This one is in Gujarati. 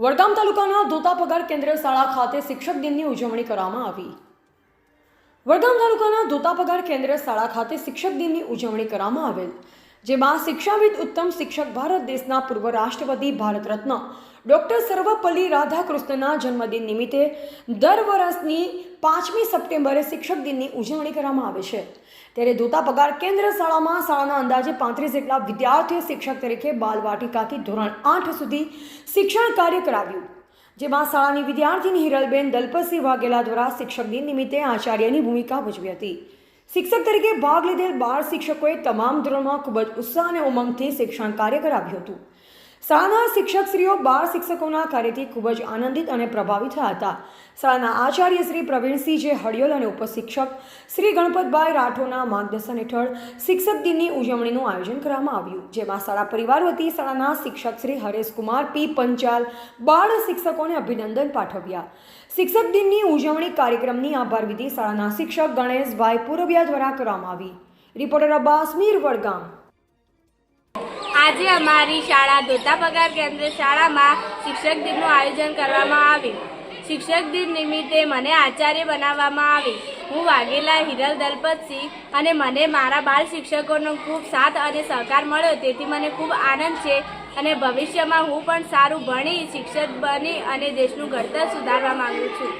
વડગામ તાલુકાના ધોતાપગાર કેન્દ્રીય શાળા ખાતે શિક્ષક દિનની ઉજવણી કરવામાં આવી. વડગામ તાલુકાના ધોતાપગાર કેન્દ્રીય શાળા ખાતે શિક્ષક દિનની ઉજવણી કરવામાં આવેલ, જેમાં શિક્ષાવિદ ઉત્તમ શિક્ષક ભારત દેશના પૂર્વ રાષ્ટ્રપતિ ભારત રત્ન ડોક્ટર સર્વપલ્લી રાધાકૃષ્ણના જન્મદિન નિમિત્તે દર વર્ષની પાંચમી સપ્ટેમ્બરે શિક્ષક દિનની ઉજવણી કરવામાં આવે છે. ત્યારે ધોતા પગાર કેન્દ્ર શાળામાં શાળાના અંદાજે પાંત્રીસ જેટલા વિદ્યાર્થીઓ શિક્ષક તરીકે બાલવાટિકાથી ધોરણ આઠ સુધી શિક્ષણ કાર્ય કરાવ્યું. જેમાં શાળાની વિદ્યાર્થીની હિરલબેન દલપતસિંહ વાઘેલા દ્વારા શિક્ષક દિન નિમિત્તે આચાર્યની ભૂમિકા ભજવી હતી. શિક્ષક તરીકે ભાગ લીધેલ બાળ શિક્ષકોએ તમામ ધોરણમાં ખૂબ જ ઉત્સાહ અને ઉમંગથી શિક્ષણ કાર્ય કરાવ્યું હતું. શાળાના શિક્ષકશ્રીઓ, બાળ શિક્ષકોના કાર્યથી ખૂબ જ આનંદિત અને પ્રભાવિત થયા હતા. શાળાના આચાર્ય શ્રી પ્રવીણસિંહ જે હડિયોલ અને ઉપશિક્ષક શ્રી ગણપતભાઈ રાઠોડના માર્ગદર્શન હેઠળ શિક્ષક દિનની ઉજવણીનું આયોજન કરવામાં આવ્યું, જેમાં શાળા પરિવાર વતી શાળાના શિક્ષક શ્રી હરેશકુમાર પી. પંચાલ બાળ શિક્ષકોને અભિનંદન પાઠવ્યા. શિક્ષક દિનની ઉજવણી કાર્યક્રમની આભાર વિધિ શાળાના શિક્ષક ગણેશભાઈ પુરવિયા દ્વારા કરવામાં આવી. રિપોર્ટર અબ્બાસ મીર વડગામ. આજે અમારી શાળા ધોતા પગાર કેન્દ્ર શાળામાં શિક્ષક દિનનું આયોજન કરવામાં આવ્યું. શિક્ષક દિન નિમિત્તે મને આચાર્ય બનાવવામાં આવી. હું વાઘેલા હિરલ દલપતસિંહ અને મને મારા બાળ શિક્ષકોનો ખૂબ સાથ અને સહકાર મળ્યો. તેથી મને ખૂબ આનંદ છે અને ભવિષ્યમાં હું પણ સારું ભણી શિક્ષક બની અને દેશનું ઘડતર સુધારવા માગું છું.